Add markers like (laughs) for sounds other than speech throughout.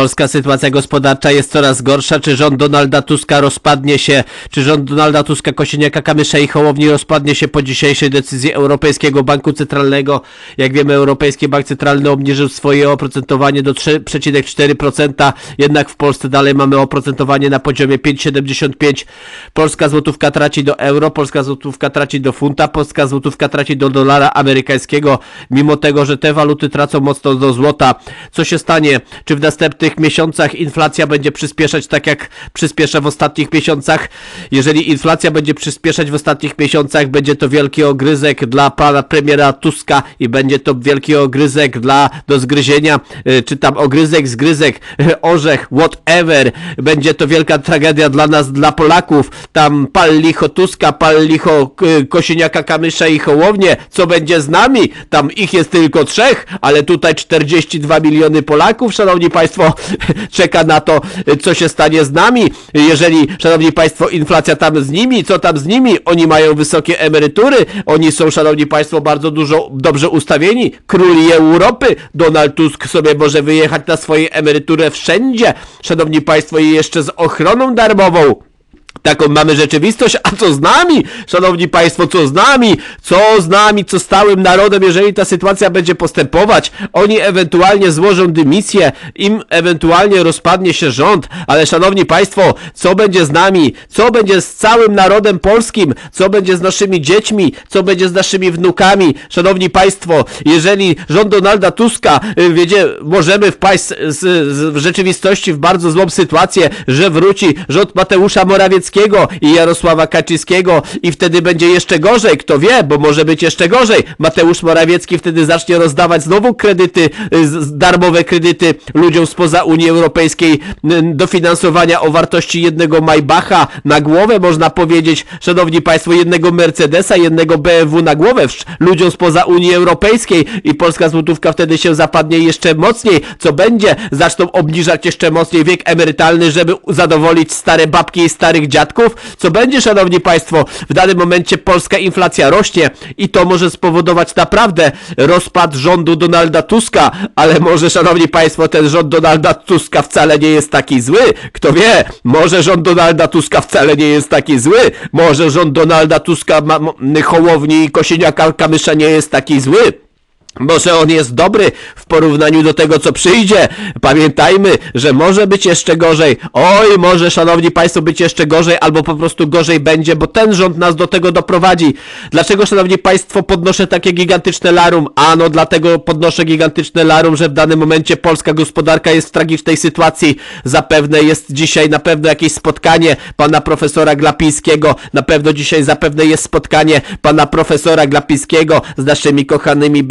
Polska sytuacja gospodarcza jest coraz gorsza. Czy rząd Donalda Tuska rozpadnie się? Czy rząd Donalda Tuska, Kosiniaka, Kamysza i Hołowni rozpadnie się po dzisiejszej decyzji Europejskiego Banku Centralnego? Jak wiemy, Europejski Bank Centralny obniżył swoje oprocentowanie do 3,4%, jednak w Polsce dalej mamy oprocentowanie na poziomie 5,75. Polska złotówka traci do euro, polska złotówka traci do funta, polska złotówka traci do dolara amerykańskiego, mimo tego, że te waluty tracą mocno do złota. Co się stanie? Czy w następnych miesiącach inflacja będzie przyspieszać tak jak przyspiesza w ostatnich miesiącach? Jeżeli inflacja będzie przyspieszać w ostatnich miesiącach, będzie to wielki ogryzek dla pana premiera Tuska i będzie to wielki ogryzek dla do zgryzienia, y, czy tam ogryzek, zgryzek, (laughs) orzech, whatever. Będzie to wielka tragedia dla nas, dla Polaków. Tam pal licho Tuska, pal licho y, Kosiniaka, Kamysza i Hołownię. Co będzie z nami? Tam ich jest tylko trzech, ale tutaj 42 miliony Polaków, szanowni państwo, (laughs) czeka na to, co się stanie z nami. Jeżeli, szanowni państwo, inflacja tam z nimi, co tam z nimi? Oni mają wysokie emerytury, oni są, szanowni państwo, bardzo dużo, dobrze ustawieni. Króli Europy, Donald Tusk sobie może wyjechać na swoje emeryturę wszędzie, szanowni państwo, i jeszcze z ochroną darmową. Taką mamy rzeczywistość, a co z nami? Szanowni Państwo, co z nami? Co z nami, co z całym narodem, jeżeli ta sytuacja będzie postępować? Oni ewentualnie złożą dymisję, im ewentualnie rozpadnie się rząd, ale Szanowni Państwo, co będzie z nami? Co będzie z całym narodem polskim? Co będzie z naszymi dziećmi? Co będzie z naszymi wnukami? Szanowni Państwo, jeżeli rząd Donalda Tuska, y, wiecie, możemy wpaść z, z, w rzeczywistości w bardzo złą sytuację, że wróci rząd Mateusza Morawieckiego i Jarosława Kaczyńskiego i wtedy będzie jeszcze gorzej, kto wie, bo może być jeszcze gorzej. Mateusz Morawiecki wtedy zacznie rozdawać znowu kredyty, y, darmowe kredyty ludziom spoza Unii Europejskiej, y, dofinansowania o wartości jednego Maybacha na głowę, można powiedzieć, szanowni państwo, jednego Mercedesa, jednego BMW na głowę ludziom spoza Unii Europejskiej i polska złotówka wtedy się zapadnie jeszcze mocniej. Co będzie? Zaczną obniżać jeszcze mocniej wiek emerytalny, żeby zadowolić stare babki i starych dziadków. Co będzie, szanowni państwo? W danym momencie polska inflacja rośnie i to może spowodować naprawdę rozpad rządu Donalda Tuska, ale może, szanowni państwo, ten rząd Donalda Tuska wcale nie jest taki zły. Kto wie? Może rząd Donalda Tuska wcale nie jest taki zły. Może rząd Donalda Tuska, ma, Hołowni i Kosiniaka Kamysza nie jest taki zły. Może on jest dobry w porównaniu do tego, co przyjdzie. Pamiętajmy, że może być jeszcze gorzej. Oj, może, szanowni państwo, być jeszcze gorzej, albo po prostu gorzej będzie, bo ten rząd nas do tego doprowadzi. Dlaczego, szanowni państwo, podnoszę takie gigantyczne larum? Ano, dlatego podnoszę gigantyczne larum, że w danym momencie polska gospodarka jest w tragicznej sytuacji. Zapewne jest dzisiaj na pewno jakieś spotkanie pana profesora Glapińskiego. Na pewno dzisiaj zapewne jest spotkanie pana profesora Glapińskiego z naszymi kochanymi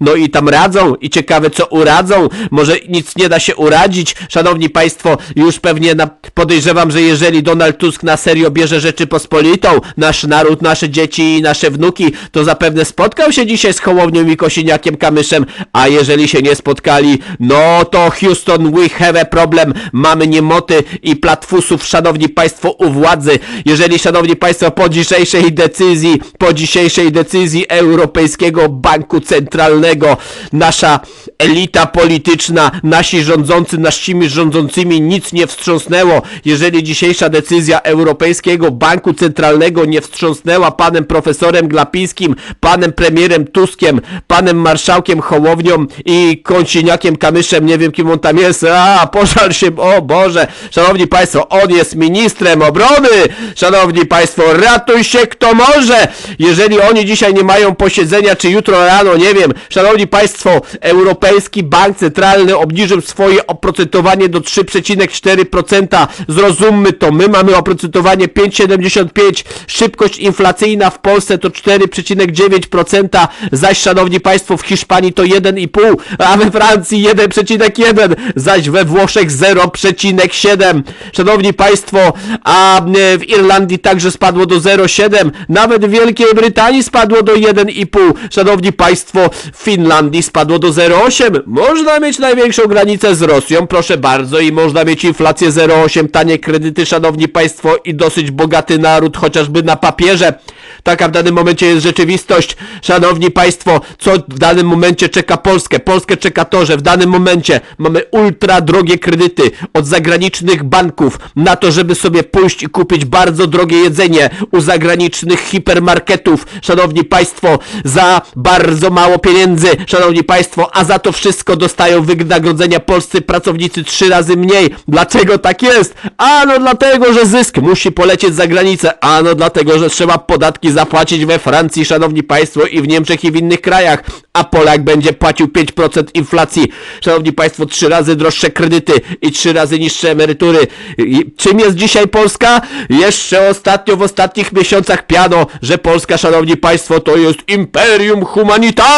No i tam radzą i ciekawe co uradzą. Może nic nie da się uradzić. Szanowni państwo, już pewnie na, podejrzewam, że jeżeli Donald Tusk na serio bierze Rzeczypospolitą, nasz naród, nasze dzieci i nasze wnuki, to zapewne spotkał się dzisiaj z Hołownią i Kosiniakiem Kamyszem, a jeżeli się nie spotkali, no to Houston, we have a problem. Mamy niemoty i platfusów, szanowni państwo, u władzy. Jeżeli, szanowni państwo, po dzisiejszej decyzji, po dzisiejszej decyzji Europejskiego Banku Centralnego, nasza elita polityczna, nasi rządzący, naszymi rządzącymi nic nie wstrząsnęło. Jeżeli dzisiejsza decyzja Europejskiego Banku Centralnego nie wstrząsnęła panem profesorem Glapińskim, panem premierem Tuskiem, panem marszałkiem Hołownią i Kąciniakiem Kamyszem, nie wiem kim on tam jest, a pożal się, o Boże, szanowni państwo, on jest ministrem obrony, szanowni państwo, ratuj się kto może, jeżeli oni dzisiaj nie mają posiedzenia, czy jutro rano, nie wiem, szanowni państwo, Europejski Bank Centralny obniżył swoje oprocentowanie do 3,4%, zrozummy to, my mamy oprocentowanie 5,75, szybkość inflacyjna w Polsce to 4,9%, zaś szanowni państwo w Hiszpanii to 1,5, a we Francji 1,1, zaś we Włoszech 0,7. Szanowni państwo, a e, w Irlandii także spadło do 0,7, nawet w Wielkiej Brytanii spadło do 1,5. Szanowni państwo, Państwo, Finlandii spadło do 0,8. Można mieć największą granicę z Rosją, proszę bardzo, i można mieć inflację 0,8, tanie kredyty, Szanowni Państwo, i dosyć bogaty naród, chociażby na papierze. Taka w danym momencie jest rzeczywistość. Szanowni Państwo, co w danym momencie czeka Polskę? Polskę czeka to, że w danym momencie mamy ultra drogie kredyty od zagranicznych banków na to, żeby sobie pójść i kupić bardzo drogie jedzenie u zagranicznych hipermarketów. Szanowni Państwo, za bardzo mało pieniędzy. Szanowni Państwo, a za to wszystko dostają wynagrodzenia polscy pracownicy trzy razy mniej. Dlaczego tak jest? Ano dlatego, że zysk musi polecieć za granicę. Ano dlatego, że trzeba podatki zapłacić we Francji, szanowni państwo, i w Niemczech, i w innych krajach. A Polak będzie płacił 5% inflacji. Szanowni państwo, trzy razy droższe kredyty i trzy razy niższe emerytury. I czym jest dzisiaj Polska? Jeszcze ostatnio, w ostatnich miesiącach piano, że Polska, szanowni państwo, to jest imperium humanitarne.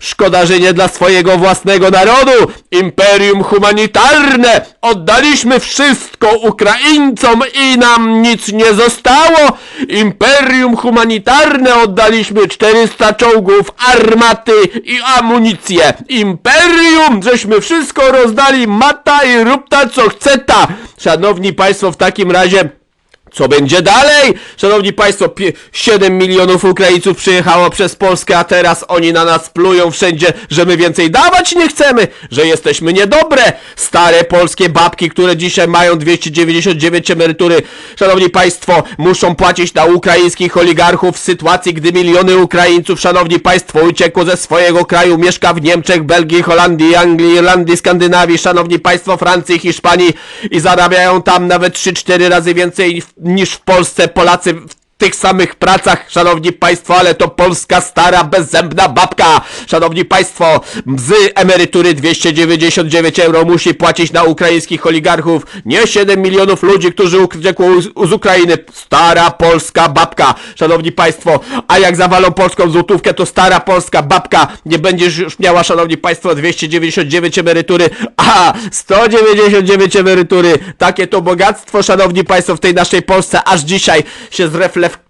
Szkoda, że nie dla swojego własnego narodu. Imperium humanitarne. Oddaliśmy wszystko Ukraińcom i nam nic nie zostało. Imperium humanitarne oddaliśmy 400 czołgów, armaty i amunicję. Imperium, żeśmy wszystko rozdali, mata i rób ta co chce ta. Szanowni Państwo, w takim razie co będzie dalej? Szanowni Państwo, pie- 7 milionów Ukraińców przyjechało przez Polskę, a teraz oni na nas plują wszędzie, że my więcej dawać nie chcemy, że jesteśmy niedobre. Stare polskie babki, które dzisiaj mają 299 emerytury, Szanowni Państwo, muszą płacić na ukraińskich oligarchów w sytuacji, gdy miliony Ukraińców, Szanowni Państwo, uciekło ze swojego kraju, mieszka w Niemczech, Belgii, Holandii, Anglii, Irlandii, Skandynawii, Szanowni Państwo, Francji, Hiszpanii i zarabiają tam nawet 3-4 razy więcej niż w Polsce Polacy tych samych pracach, szanowni państwo, ale to polska stara, bezzębna babka. Szanowni państwo, z emerytury 299 euro musi płacić na ukraińskich oligarchów. Nie 7 milionów ludzi, którzy uciekło z, Ukrainy. Stara polska babka. Szanowni państwo, a jak zawalą polską złotówkę, to stara polska babka nie będziesz już miała, szanowni państwo, 299 emerytury, a 199 emerytury. Takie to bogactwo, szanowni państwo, w tej naszej Polsce, aż dzisiaj się left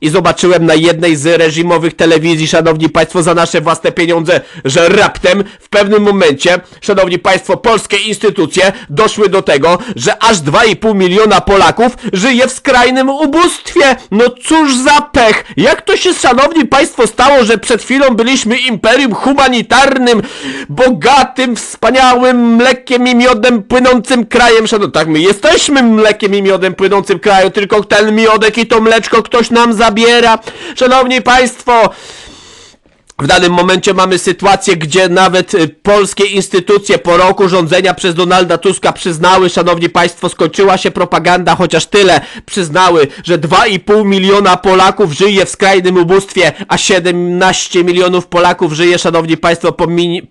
i zobaczyłem na jednej z reżimowych telewizji, szanowni państwo, za nasze własne pieniądze, że raptem w pewnym momencie, szanowni państwo, polskie instytucje doszły do tego, że aż 2,5 miliona Polaków żyje w skrajnym ubóstwie. No cóż za pech! Jak to się, szanowni państwo, stało, że przed chwilą byliśmy imperium humanitarnym, bogatym, wspaniałym mlekiem i miodem płynącym krajem, szanowni, tak my jesteśmy mlekiem i miodem płynącym kraju, tylko ten miodek i to mleczko ktoś nam zabiera. Szanowni państwo, w danym momencie mamy sytuację, gdzie nawet y, polskie instytucje po roku rządzenia przez Donalda Tuska przyznały, szanowni państwo, skończyła się propaganda, chociaż tyle przyznały, że 2,5 miliona Polaków żyje w skrajnym ubóstwie, a 17 milionów Polaków żyje, szanowni państwo,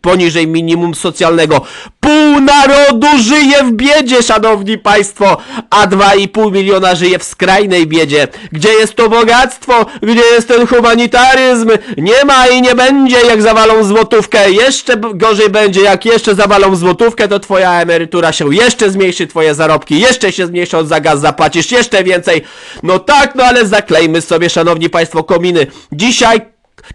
poniżej minimum socjalnego. Pół narodu żyje w biedzie, szanowni państwo, a 2,5 miliona żyje w skrajnej biedzie. Gdzie jest to bogactwo? Gdzie jest ten humanitaryzm? Nie ma i nie będzie, jak zawalą złotówkę. Jeszcze gorzej będzie, jak jeszcze zawalą złotówkę, to twoja emerytura się jeszcze zmniejszy, twoje zarobki jeszcze się zmniejszą, za gaz zapłacisz jeszcze więcej. No tak, no ale zaklejmy sobie, szanowni państwo, kominy. Dzisiaj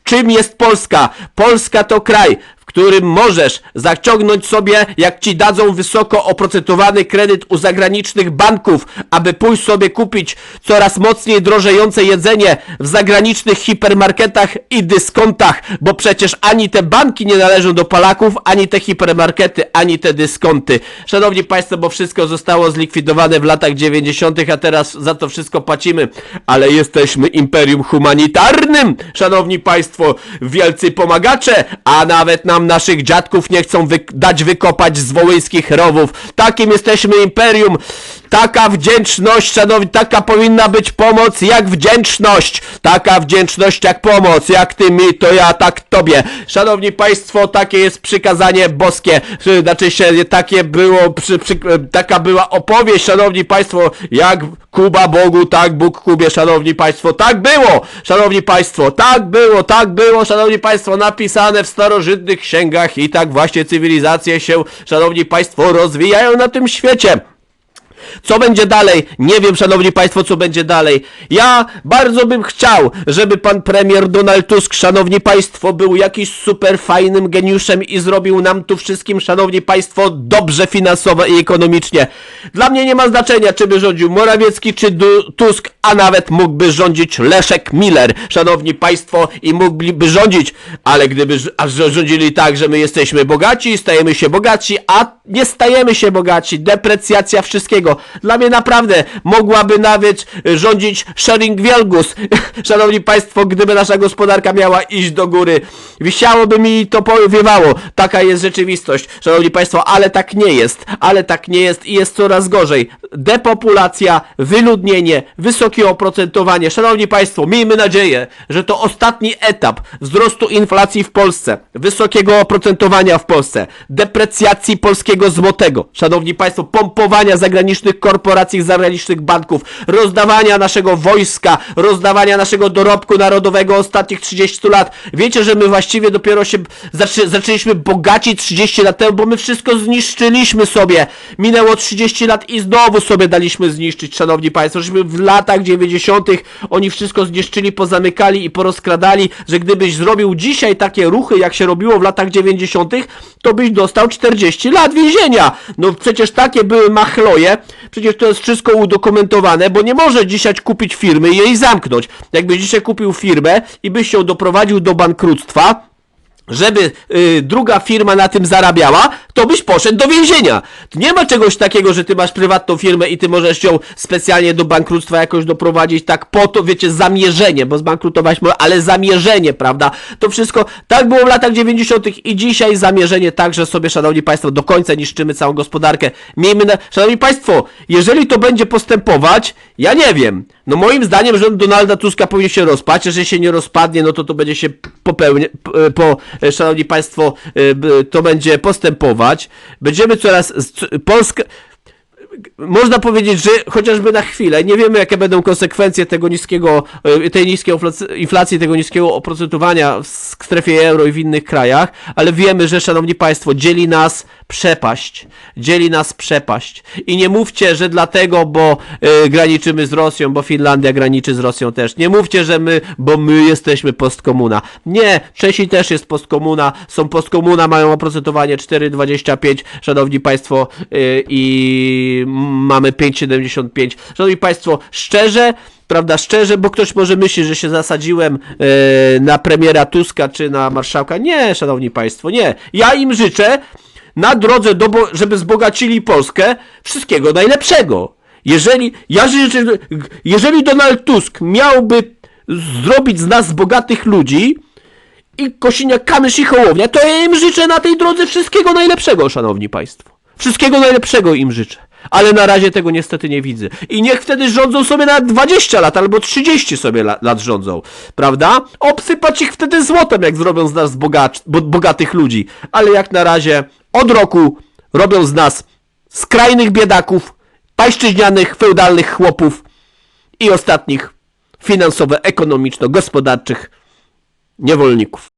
Czym jest Polska? Polska to kraj, którym możesz zaciągnąć sobie, jak ci dadzą wysoko oprocentowany kredyt u zagranicznych banków, aby pójść sobie kupić coraz mocniej drożejące jedzenie w zagranicznych hipermarketach i dyskontach, bo przecież ani te banki nie należą do Polaków, ani te hipermarkety, ani te dyskonty. Szanowni Państwo, bo wszystko zostało zlikwidowane w latach 90., a teraz za to wszystko płacimy, ale jesteśmy imperium humanitarnym, szanowni Państwo, wielcy pomagacze, a nawet nam naszych dziadków nie chcą wy dać wykopać z wołyńskich rowów. Takim jesteśmy imperium. Taka wdzięczność, szanowni, taka powinna być pomoc jak wdzięczność. Taka wdzięczność jak pomoc. Jak ty mi, to ja tak tobie. Szanowni Państwo, takie jest przykazanie boskie. Znaczy się, takie było, przy, przy, taka była opowieść, szanowni Państwo, jak Kuba Bogu, tak Bóg Kubie, szanowni Państwo. Tak było, szanowni Państwo, tak było, tak było, szanowni Państwo, napisane w starożytnych księgach i tak właśnie cywilizacje się, szanowni Państwo, rozwijają na tym świecie. Co będzie dalej? Nie wiem, szanowni państwo, co będzie dalej. Ja bardzo bym chciał, żeby pan premier Donald Tusk, szanowni państwo, był jakiś super fajnym geniuszem i zrobił nam tu wszystkim, szanowni państwo, dobrze finansowo i ekonomicznie. Dla mnie nie ma znaczenia, czy by rządził Morawiecki, czy Du- Tusk, a nawet mógłby rządzić Leszek Miller, szanowni państwo, i mógłby rządzić, ale gdyby aż rządzili tak, że my jesteśmy bogaci, stajemy się bogaci, a nie stajemy się bogaci, deprecjacja wszystkiego. Dla mnie naprawdę mogłaby nawet y, rządzić Sharing Wielgus, (laughs) szanowni państwo, gdyby nasza gospodarka miała iść do góry. Wisiałoby mi to powiewało. Taka jest rzeczywistość, szanowni państwo, ale tak nie jest. Ale tak nie jest i jest coraz gorzej. Depopulacja, wyludnienie, wysokie oprocentowanie. Szanowni państwo, miejmy nadzieję, że to ostatni etap wzrostu inflacji w Polsce, wysokiego oprocentowania w Polsce, deprecjacji polskiego złotego. Szanowni państwo, pompowania zagranicznych korporacji, zagranicznych banków, rozdawania naszego wojska, rozdawania naszego dorobku narodowego ostatnich 30 lat. Wiecie, że my właściwie dopiero się zaczę, zaczęliśmy bogaci 30 lat temu, bo my wszystko zniszczyliśmy sobie. Minęło 30 lat i znowu sobie daliśmy zniszczyć, szanowni państwo. Żeśmy w latach 90. oni wszystko zniszczyli, pozamykali i porozkradali, że gdybyś zrobił dzisiaj takie ruchy, jak się robiło w latach 90., to byś dostał 40 lat więzienia. No przecież takie były machloje, przecież to jest wszystko udokumentowane, bo nie może dzisiaj kupić firmy i jej zamknąć. Jakbyś dzisiaj kupił firmę i byś ją doprowadził do bankructwa, żeby y, druga firma na tym zarabiała, to byś poszedł do więzienia. Nie ma czegoś takiego, że ty masz prywatną firmę i ty możesz ją specjalnie do bankructwa jakoś doprowadzić, tak po to, wiecie, zamierzenie, bo zbankrutować może, ale zamierzenie, prawda? To wszystko, tak było w latach 90. i dzisiaj zamierzenie tak, że sobie, szanowni państwo, do końca niszczymy całą gospodarkę. Miejmy na... Szanowni państwo, jeżeli to będzie postępować, ja nie wiem. No moim zdaniem rząd Donalda Tuska powinien się rozpaść, jeżeli się nie rozpadnie, no to to będzie się popełnia, p- po, e, szanowni państwo, e, to będzie postępować. Będziemy coraz, Polska, można powiedzieć, że chociażby na chwilę, nie wiemy jakie będą konsekwencje tego niskiego, e, tej niskiej inflac- inflacji, tego niskiego oprocentowania w strefie euro i w innych krajach, ale wiemy, że szanowni państwo, dzieli nas przepaść. Dzieli nas przepaść. I nie mówcie, że dlatego, bo e, graniczymy z Rosją, bo Finlandia graniczy z Rosją też. Nie mówcie, że my, bo my jesteśmy postkomuna. Nie, Czesi też jest postkomuna, są postkomuna, mają oprocentowanie 4,25, szanowni państwo, e, i mamy 5,75. Szanowni państwo, szczerze, prawda, szczerze, bo ktoś może myśli, że się zasadziłem e, na premiera Tuska czy na marszałka. Nie, szanowni państwo, nie. Ja im życzę na drodze, do, żeby zbogacili Polskę, wszystkiego najlepszego. Jeżeli, ja życzę, jeżeli Donald Tusk miałby zrobić z nas bogatych ludzi, i Kosiniak, Kamysz i Hołownia, to ja im życzę na tej drodze wszystkiego najlepszego, szanowni państwo. Wszystkiego najlepszego im życzę. Ale na razie tego niestety nie widzę. I niech wtedy rządzą sobie na 20 lat albo 30 sobie la, lat rządzą. Prawda? Obsypać ich wtedy złotem, jak zrobią z nas bo, bogatych ludzi. Ale jak na razie od roku robią z nas skrajnych biedaków, pańszczyźnianych, feudalnych chłopów i ostatnich finansowo-ekonomiczno-gospodarczych niewolników.